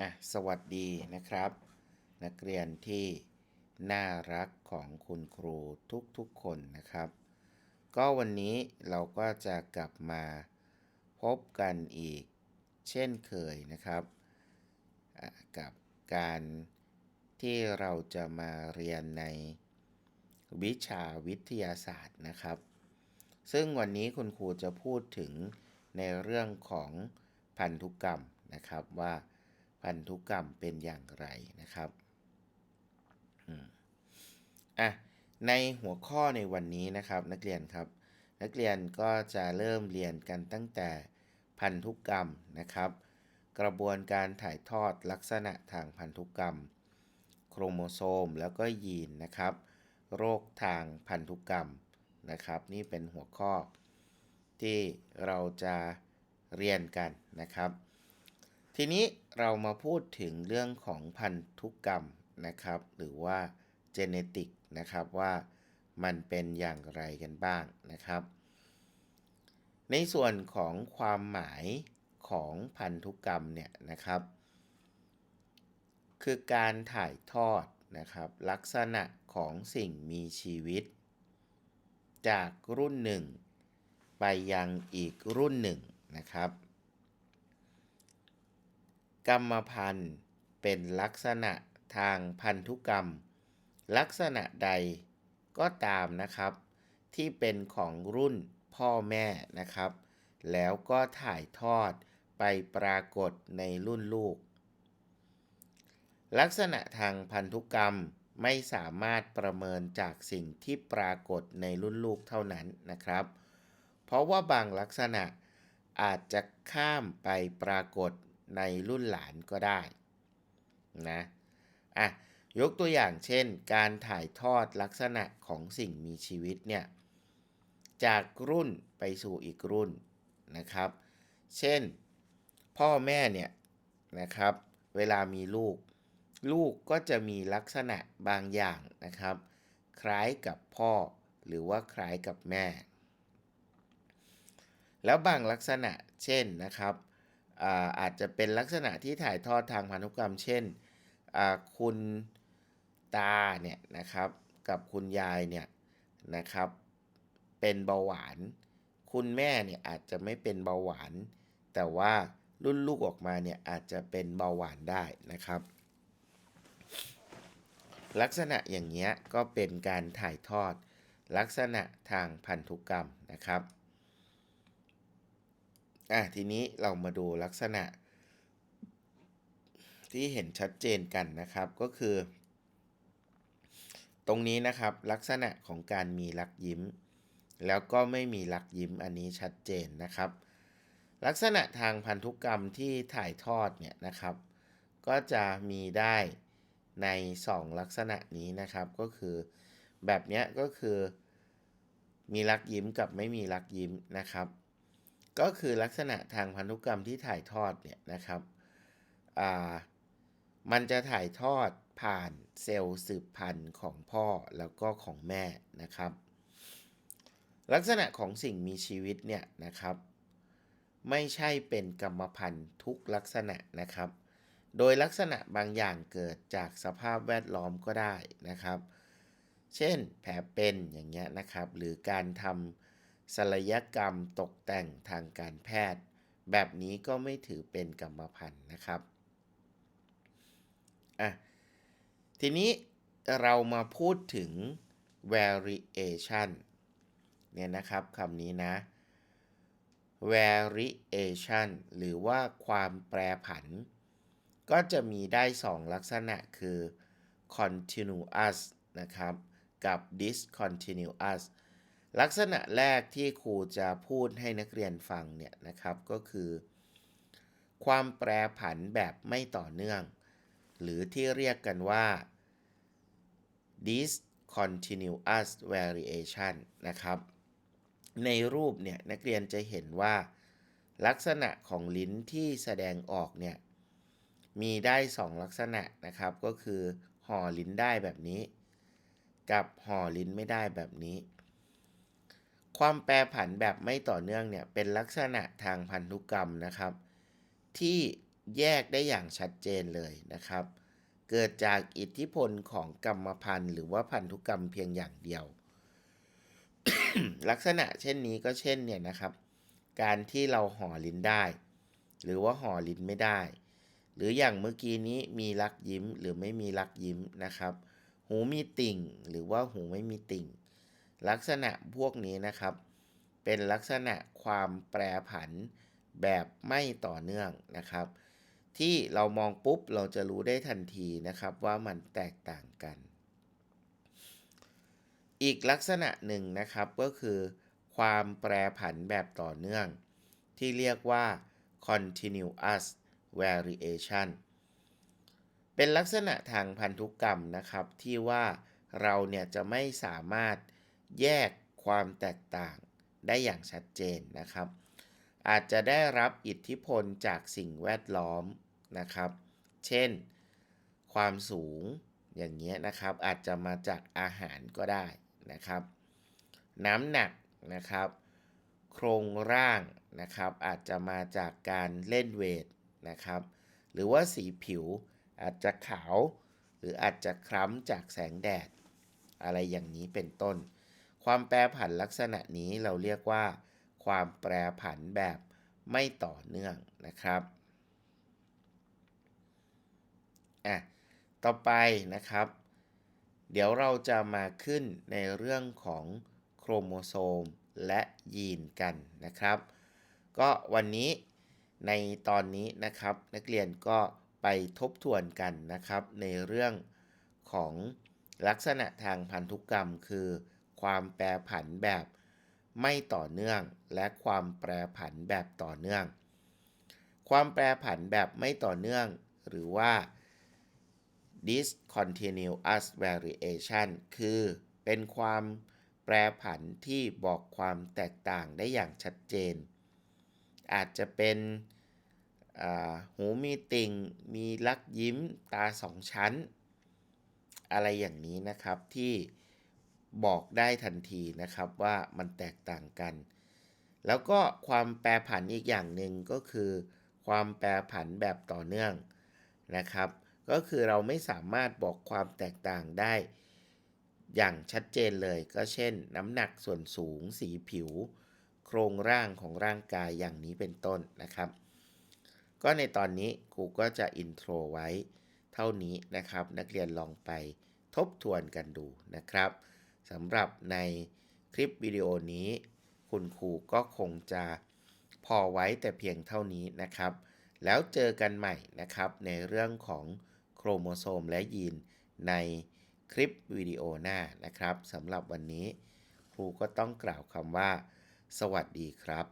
อะสวัสดีนะครับ นักเรียนที่น่ารักของคุณครูทุกๆคนนะครับ ก็วันนี้เราก็จะกลับมาพบกันอีกเช่นเคยนะครับ กับการที่เราจะมาเรียนในวิชาวิทยาศาสตร์นะครับ ซึ่งวันนี้คุณครูจะพูดถึงในเรื่องของพันธุกรรมนะครับว่า พันธุกรรมเป็นอย่างไรนะครับอะในหัวข้อในวันนี้นะครับ นักเรียนครับ นักเรียนก็จะเริ่มเรียนกันตั้งแต่พันธุกรรมนะครับ กระบวนการถ่ายทอดลักษณะทางพันธุกรรม โครโมโซมแล้วก็ยีนนะครับ โรคทางพันธุกรรมนะครับ นี่เป็นหัวข้อที่เราจะเรียนกันนะครับ ทีนี้เรามาพูดถึงเรื่องของพันธุกรรมนะครับ หรือว่า genetic นะครับว่ามันเป็นอย่างไรกันบ้างนะครับ ในส่วนของความหมายของพันธุกรรมเนี่ยนะครับ คือการถ่ายทอดนะครับ ลักษณะของสิ่งมีชีวิต จากรุ่นหนึ่ง ไปยังอีกรุ่นหนึ่งนะครับ กรรมพันธุ์เป็นลักษณะทางพันธุกรรม ลักษณะใดก็ตามนะครับ ที่เป็นของรุ่นพ่อแม่นะครับ แล้วก็ถ่ายทอดไปปรากฏในรุ่นลูก ลักษณะทางพันธุกรรมไม่สามารถประเมินจากสิ่งที่ปรากฏในรุ่นลูกเท่านั้นนะครับ เพราะว่าบางลักษณะอาจจะข้ามไปปรากฏ ในรุ่นหลานก็ได้นะอะยกตัวอย่างเช่น การถ่ายทอดลักษณะของสิ่งมีชีวิตเนี่ยจากรุ่นไปสู่อีกรุ่นนะครับ เช่น พ่อแม่เนี่ยนะครับ เวลามีลูก ลูกก็จะมีลักษณะบางอย่างนะครับ คล้ายกับพ่อหรือว่าคล้ายกับแม่ แล้วบางลักษณะเช่นนะครับ อาจจะเป็นลักษณะที่ถ่ายทอดทางพันธุกรรม เช่นคุณตาเนี่ยนะครับกับคุณยายเนี่ยนะครับเป็นเบาหวาน คุณแม่เนี่ยอาจจะไม่เป็นเบาหวาน แต่ว่ารุ่นลูกออกมาเนี่ยอาจจะเป็นเบาหวานได้นะครับ ลักษณะอย่างเงี้ยก็เป็นการถ่ายทอดลักษณะทางพันธุกรรมนะครับ อะทีนี้เรามาดูลักษณะ ที่เห็นชัดเจนกันนะครับก็คือ ตรงนี้นะครับลักษณะของการมีลักยิ้ม แล้วก็ไม่มีลักยิ้มอันนี้ชัดเจนนะครับ ลักษณะทางพันธุกรรมที่ถ่ายทอดเนี่ยนะครับ ก็จะมีได้ใน 2 ลักษณะนี้นะครับก็คือแบบนี้ก็คือ มีลักยิ้มกับไม่มีลักยิ้มนะครับ ก็คือลักษณะทางพันธุกรรมที่ถ่ายทอดเนี่ยนะครับมันจะถ่ายทอดผ่านเซลล์สืบพันธุ์ของพ่อแล้วก็ของแม่นะครับ ลักษณะของสิ่งมีชีวิตเนี่ยนะครับ ไม่ใช่เป็นกรรมพันธุ์ทุกลักษณะนะครับ โดยลักษณะบางอย่างเกิดจากสภาพแวดล้อมก็ได้นะครับ เช่นแผลเป็นอย่างเงี้ยนะครับ หรือการทำ ศัลยกรรมตกแต่งทางการแพทย์ แบบนี้ก็ไม่ถือเป็นกรรมพันธุ์นะครับอะทีนี้เรามาพูดถึง variation เนี่ยนะครับคำนี้นะ variation หรือว่าความแปรผัน ก็จะมีได้ 2 ลักษณะคือ continuous นะครับ กับ discontinuous ลักษณะแรกที่ครูจะพูดให้นักเรียนฟังเนี่ยนะครับก็คือ ความแปรผันแบบไม่ต่อเนื่อง หรือที่เรียกกันว่า discontinuous variation นะครับ ในรูปเนี่ยนักเรียนจะเห็นว่า ลักษณะของลิ้นที่แสดงออกเนี่ยมีได้ 2 ลักษณะนะครับก็คือห่อลิ้นได้แบบนี้ กับห่อลิ้นไม่ได้แบบนี้ ความแปรผันแบบไม่ต่อเนื่องเนี่ยเป็นลักษณะทางพันธุกรรมนะครับ ที่แยกได้อย่างชัดเจนเลยนะครับ เกิดจากอิทธิพลของกรรมพันธุ์ หรือว่าพันธุกรรมเพียงอย่างเดียว ลักษณะเช่นนี้ก็เช่นเนี่ยนะครับ การที่เราห่อลิ้นได้ หรือว่าห่อลิ้นไม่ได้ หรืออย่างเมื่อกี้นี้มีรักยิ้มหรือไม่มีรักยิ้มนะครับ หูมีติ่ง หรือว่าหูไม่มีติ่ง ลักษณะพวกนี้นะครับ เป็นลักษณะความแปรผันแบบไม่ต่อเนื่องนะครับ ที่เรามองปุ๊บเราจะรู้ได้ทันทีนะครับว่ามันแตกต่างกัน อีกลักษณะหนึ่งนะครับก็คือ ความแปรผันแบบต่อเนื่อง ที่เรียกว่า continuous variation เป็นลักษณะทางพันธุกรรมนะครับที่ว่าเราเนี่ยจะไม่สามารถ แยกความแตกต่างได้อย่างชัดเจนนะครับ อาจจะได้รับอิทธิพลจากสิ่งแวดล้อมนะครับ เช่น ความสูงอย่างเงี้ยนะครับ อาจจะมาจากอาหารก็ได้นะครับ น้ำหนักนะครับ โครงร่างนะครับ อาจจะมาจากการเล่นเวทนะครับ หรือว่าสีผิวอาจจะขาว หรืออาจจะคล้ำจากแสงแดด อะไรอย่างนี้เป็นต้น ความแปรผันลักษณะนี้เราเรียกว่า ความแปรผันแบบไม่ต่อเนื่องนะครับอะต่อไปนะครับ เดี๋ยวเราจะมาขึ้นในเรื่องของโครโมโซมและยีนกันนะครับ ก็วันนี้ในตอนนี้นะครับนักเรียนก็ไปทบทวนกันนะครับ ในเรื่องของลักษณะทางพันธุกรรมคือ ความแปรผันแบบไม่ต่อเนื่อง และความแปรผันแบบต่อเนื่อง ความแปรผันแบบไม่ต่อเนื่อง หรือว่า discontinuous variation คือเป็นความแปรผันที่บอกความแตกต่างได้อย่างชัดเจน อาจจะเป็นหูมีติ่ง มีลักยิ้มตาสองชั้น อะไรอย่างนี้นะครับที่ บอกได้ทันทีนะครับว่ามันแตกต่างกัน แล้วก็ความแปรผันอีกอย่างหนึ่งก็คือ ความแปรผันแบบต่อเนื่องนะครับ ก็คือเราไม่สามารถบอกความแตกต่างได้ อย่างชัดเจนเลยก็เช่น น้ำหนักส่วนสูงสีผิว โครงร่างของร่างกายอย่างนี้เป็นต้นนะครับ ก็ในตอนนี้ครูก็จะอินโทรไว้เท่านี้นะครับ นักเรียนลองไปทบทวนกันดูนะครับ สำหรับในคลิปวิดีโอนี้ คุณครูก็คงจะพอไว้แต่เพียงเท่านี้นะครับ แล้วเจอกันใหม่นะครับในเรื่องของโครโมโซมและยีนในคลิปวิดีโอหน้านะครับสำหรับวันนี้ ครูก็ต้องกล่าวคำว่า สวัสดีครับ